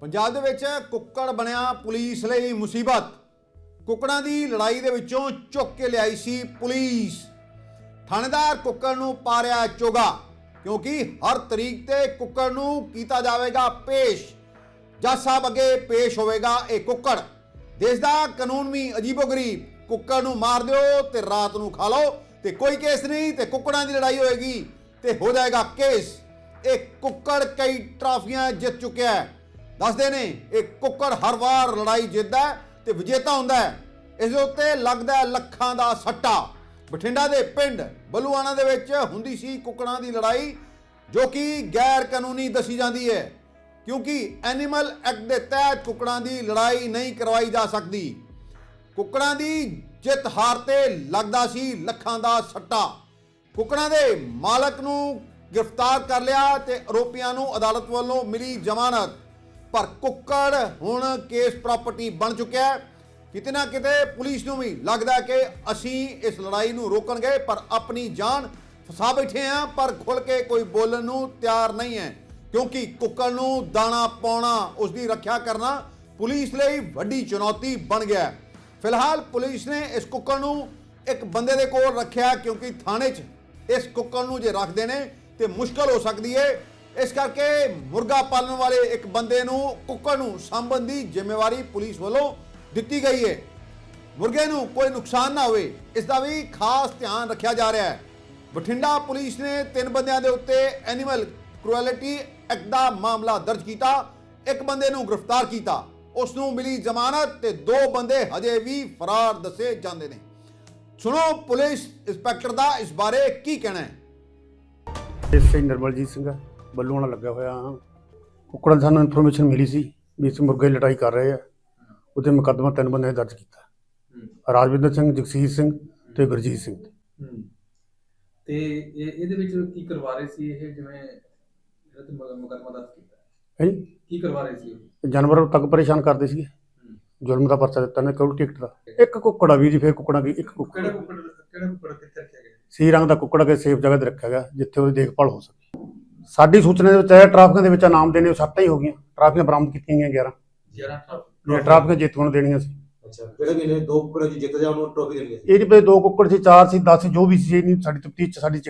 ਪੰਜਾਬ ਦੇ ਵਿੱਚ ਕੁੱਕੜ ਬਣਿਆ ਪੁਲਿਸ ਲਈ ਮੁਸੀਬਤ। ਕੁੱਕੜਾਂ ਦੀ ਲੜਾਈ ਦੇ ਵਿੱਚੋਂ ਚੁੱਕ ਕੇ ਲਿਆਈ ਸੀ ਪੁਲਿਸ। ਥਾਣੇਦਾਰ ਕੁੱਕੜ ਨੂੰ ਪਾਰਿਆ ਚੋਗਾ, ਕਿਉਂਕਿ ਹਰ ਤਰੀਕ ਤੇ ਕੁੱਕੜ ਨੂੰ ਕੀਤਾ ਜਾਵੇਗਾ ਪੇਸ਼। ਜੱਜ ਸਾਹਿਬ ਅੱਗੇ ਪੇਸ਼ ਹੋਵੇਗਾ ਇਹ ਕੁੱਕੜ। ਦੇਸ਼ ਦਾ ਕਾਨੂੰਨ ਵੀ ਅਜੀਬੋ-ਗਰੀਬ। ਕੁੱਕੜ ਨੂੰ ਮਾਰ ਦਿਓ ਤੇ ਰਾਤ ਨੂੰ ਖਾ ਲਓ। ਤੇ ਕੋਈ ਕੇਸ ਨਹੀਂ ਤੇ ਕੁੱਕੜਾਂ ਦੀ ਲੜਾਈ ਹੋਏਗੀ ਤੇ ਹੋ ਜਾਏਗਾ ਕੇਸ। ਇਹ ਕੁੱਕੜ ਕਈ ਟਰਾਫੀਆਂ ਜਿੱਤ ਚੁੱਕਿਆ ਹੈ। ਦੱਸਦੇ ਨੇ, ਇਹ ਕੁੱਕੜ ਹਰ ਵਾਰ ਲੜਾਈ ਜਿੱਤਦਾ ਹੈ ਤੇ ਵਿਜੇਤਾ ਹੁੰਦਾ ਹੈ। ਇਸ ਦੇ ਉੱਤੇ ਲੱਗਦਾ ਲੱਖਾਂ ਦਾ ਸੱਟਾ। ਬਠਿੰਡਾ ਦੇ ਪਿੰਡ ਬਲੂਆਣਾ ਦੇ ਵਿੱਚ ਹੁੰਦੀ ਸੀ ਕੁੱਕੜਾਂ ਦੀ ਲੜਾਈ, ਜੋ ਕਿ ਗੈਰ ਕਾਨੂੰਨੀ ਦੱਸੀ ਜਾਂਦੀ ਹੈ। ਕਿਉਂਕਿ ਐਨੀਮਲ ਐਕਟ ਦੇ ਤਹਿਤ ਕੁੱਕੜਾਂ ਦੀ ਲੜਾਈ ਨਹੀਂ ਕਰਵਾਈ ਜਾ ਸਕਦੀ। ਕੁੱਕੜਾਂ ਦੀ ਜਿੱਤ ਹਾਰ ਤੇ ਲੱਗਦਾ ਸੀ ਲੱਖਾਂ ਦਾ ਸੱਟਾ। ਕੁੱਕੜਾਂ ਦੇ ਮਾਲਕ ਨੂੰ ਗ੍ਰਿਫਤਾਰ ਕਰ ਲਿਆ ਤੇ ਆਰੋਪੀਆਂ ਨੂੰ ਅਦਾਲਤ ਵੱਲੋਂ ਮਿਲੀ ਜ਼ਮਾਨਤ। ਪਰ ਕੁੱਕੜ ਹੁਣ ਕੇਸ ਪ੍ਰਾਪਰਟੀ ਬਣ ਚੁੱਕਿਆ ਹੈ। ਕਿਤੇ ਨਾ ਕਿਤੇ ਪੁਲਿਸ ਨੂੰ ਵੀ ਲੱਗਦਾ ਕਿ ਅਸੀਂ ਇਸ ਲੜਾਈ ਨੂੰ ਰੋਕਣਗੇ, ਪਰ ਆਪਣੀ ਜਾਨ ਫਸਾ ਬੈਠੇ ਆ ਪਰ ਖੁੱਲ ਕੇ ਕੋਈ ਬੋਲਣ ਨੂੰ ਤਿਆਰ ਨਹੀਂ ਹੈ। ਕਿਉਂਕਿ ਕੁੱਕੜ ਨੂੰ ਦਾਣਾ ਪਾਉਣਾ ਉਸ ਦੀ ਰੱਖਿਆ ਕਰਨਾ ਪੁਲਿਸ ਲਈ ਵੱਡੀ ਚੁਣੌਤੀ ਬਣ ਗਿਆ ਹੈ। ਫਿਲਹਾਲ ਪੁਲਿਸ ਨੇ ਇਸ ਕੁੱਕੜ ਨੂੰ ਇੱਕ ਬੰਦੇ ਦੇ ਕੋਲ ਰੱਖਿਆ ਕਿਉਂਕਿ ਥਾਣੇ 'ਚ ਇਸ ਕੁੱਕੜ ਨੂੰ ਜੇ ਰੱਖਦੇ ਨੇ ਤੇ ਮੁਸ਼ਕਲ ਹੋ ਸਕਦੀ ਹੈ ਇਸ ਕਰਕੇ ਮੁਰਗਾ ਪਾਲਣ ਵਾਲੇ ਇੱਕ ਬੰਦੇ ਨੂੰ ਕੁੱਕੜ ਨੂੰ ਸਾਂਭਣ ਦੀ ਜ਼ਿੰਮੇਵਾਰੀ ਪੁਲਿਸ ਵੱਲੋਂ ਦਿੱਤੀ ਗਈ ਹੈ ਮੁਰਗੇ ਨੂੰ ਕੋਈ ਨੁਕਸਾਨ ਨਾ ਹੋਵੇ ਇਸ ਦਾ ਵੀ ਖਾਸ ਧਿਆਨ ਰੱਖਿਆ ਜਾ ਰਿਹਾ ਹੈ ਬਠਿੰਡਾ ਪੁਲਿਸ ਨੇ ਤਿੰਨ ਬੰਦਿਆਂ ਦੇ ਉੱਤੇ ਐਨੀਮਲ ਕ੍ਰੂਐਲਿਟੀ ਐਕਟ ਦਾ ਮਾਮਲਾ ਦਰਜ ਕੀਤਾ ਇੱਕ ਬੰਦੇ ਨੂੰ ਗ੍ਰਿਫਤਾਰ ਕੀਤਾ ਉਸ ਨੂੰ ਮਿਲੀ ਜ਼ਮਾਨਤ ਤੇ ਦੋ ਬੰਦੇ ਹਜੇ ਵੀ ਫਰਾਰ ਦੱਸੇ ਜਾਂਦੇ ਨੇ। ਸੁਣੋ ਪੁਲਿਸ ਇੰਸਪੈਕਟਰ ਦਾ ਇਸ ਬਾਰੇ ਕੀ ਕਹਿਣਾ ਹੈ? ਇਸ ਸੇ ਨਿਰਮਲਜੀਤ ਸਿੰਘ ਆ, ਬੱਲੂ ਵਾਲਾ ਲੱਗਿਆ ਹੋਇਆ ਹਾਂ। ਕੁੱਕੜਾਂ ਦੀ ਸਾਨੂੰ ਇਨਫੋਰਮੇਸ਼ਨ ਮਿਲੀ ਸੀ ਵੀ ਇਸ ਮੁਰਗੇ ਲੜਾਈ ਕਰ ਰਹੇ ਆ। ਉਹਦੇ ਮੁਕੱਦਮਾ ਤਿੰਨ ਬੰਦੇ ਦਰਜ ਕੀਤਾ। ਰਾਜਵਿੰਦਰ ਸਿੰਘ ਜਗਸੀਰ ਸਿੰਘ ਤੇ ਗੁਰਜੀਤ ਸਿੰਘ। ਤੇ ਇਹ ਇਹਦੇ ਵਿੱਚ ਕੀ ਕਰਵਾ ਰਹੇ ਸੀ ਇਹ? ਜਿਵੇਂ ਜਿਹੜਾ ਤੇ ਮੁਕੱਦਮਾ ਦਰਜ ਕੀਤਾ। ਹੈ? ਕੀ ਕਰਵਾ ਰਹੇ ਸੀ ਜਾਨਵਰ ਤੱਕ ਪਰੇਸ਼ਾਨ ਕਰਦੇ ਸੀਗੇ। ਜ਼ੁਲਮ ਦਾ ਪਰਚਾ ਦਿੱਤਾ ਨੇ ਕਰੋੜ ਟਿਕਟ ਦਾ? ਇੱਕ ਕੁੱਕੜਾ ਵੀ ਜੀ ਫਿਰ ਕੁੱਕੜਾਂ ਦੀ ਇੱਕ ਕੁੱਕੜ। ਕਿਹੜਾ ਕੁੱਕੜ ਕਿਹੜਾ ਕੁੱਕੜ ਕਿੱਥੇ ਰੱਖਿਆ ਗਿਆ? ਸੀ ਰੰਗ ਦਾ ਕੁੱਕੜ ਕੇ ਸੇਫ ਜਗ੍ਹਾ ਤੇ ਰੱਖਿਆ ਗਿਆ ਜਿੱਥੇ ਉਹਦੀ ਦੇਖਭਾਲ ਹੋ ਸਕੇ। ਸਾਡੀ ਸੂਚਨਾ ਦੇ ਵਿੱਚ ਆਇਆ ਟ੍ਰਾਫਿਕਾਂ ਦੇ ਵਿੱਚ ਨਾਮ ਦੇਣੇ ਸੱਤ ਹੀ ਹੋ ਗਈਆਂ। ਟ੍ਰਾਫਿਕਾਂ ਬਰਾਮਦ ਕੀਤੀਆਂ ਗਈਆਂ 11 ਜਿਹੜਾ ਟਰਾਫ ਜਿਹੜੀਆਂ ਟ੍ਰਾਫਿਕਾਂ ਜੇਤੂਆਂ ਨੂੰ ਦੇਣੀਆਂ ਸੀ। ਅੱਛਾ ਕਿਹੜੇ ਮਹੀਨੇ ਦੋ ਕੁੱਕੜ ਜੀ ਜਿੱਤ ਜਾ ਉਹਨੂੰ ਟਰੋਫੀ ਦੇਣੀ ਸੀ ਇਹ ਨਹੀਂ ਪਤਾ ਦੋ ਕੁੱਕੜ ਸੀ ਚਾਰ ਸੀ 10 ਸੀ ਜੋ ਵੀ ਸੀ ਇਹ ਨਹੀਂ ਸਾਡੀ ਤਫਤੀਸ਼ ਚ ਸਾਡੀ